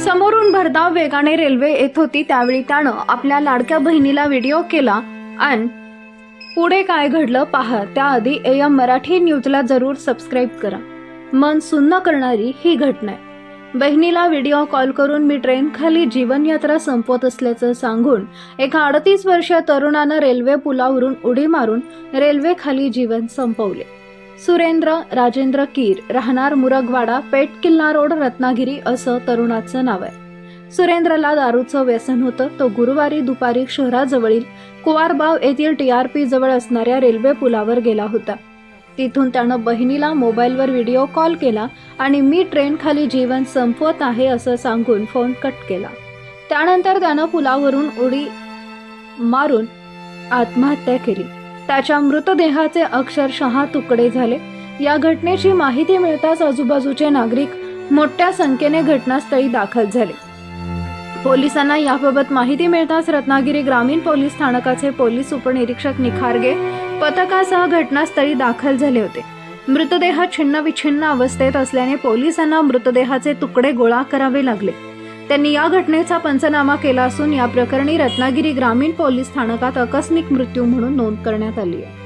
समोरून भरधाव वेगाने रेल्वे येत होती त्यावेळी त्यानं आपल्या लाडक्या बहिणीला व्हिडिओ केला आणि पुढे काय घडलं पहा. त्याआधी ए एम मराठी न्यूजला जरूर सबस्क्राईब करा. मन सुन्न करणारी ही घटना आहे. बहिणीला व्हिडिओ कॉल करून मी ट्रेन खाली जीवनयात्रा संपवत असल्याचं सांगून एका अडतीस वर्षीय तरुणानं रेल्वे पुलावरून उडी मारून रेल्वे खाली जीवन संपवले. सुरेंद्र राजेंद्र कीर राहणार मुरगवाडा पेट किल्ला रोड रत्नागिरी असं तरुणाचं नाव आहे. सुरेंद्रला दारूचं व्यसन होतं. तो गुरुवारी दुपारी शहराजवळील कुवारबाव येथील टी आर पी जवळ असणाऱ्या रेल्वे पुलावर गेला होता. तिथून त्यानं बहिणीला मोबाईलवर व्हिडिओ कॉल केला आणि मी ट्रेन खाली जीवन संपवत आहे असं सांगून फोन कट केला. त्यानंतर त्यानं पुलावरून उडी मारून आत्महत्या केली. त्याच्या मृतदेहाचे अक्षरशः तुकडे झाले. या घटनेची माहिती मिळताच आजूबाजूचे नागरिक मोठ्या संख्येने घटनास्थळी दाखल झाले. पोलिसांना याबाबत माहिती मिळताच रत्नागिरी ग्रामीण पोलीस स्थानकाचे पोलीस उपनिरीक्षक निखारगे पथकासह घटनास्थळी दाखल झाले होते. मृतदेह छिन्नविछिन्न अवस्थेत असल्याने पोलिसांना मृतदेहाचे तुकडे गोळा करावे लागले. त्यांनी या घटनेचा पंचनामा केला असून या प्रकरणी रत्नागिरी ग्रामीण पोलीस स्थानकात आकस्मिक मृत्यू म्हणून नोंद करण्यात आली आहे.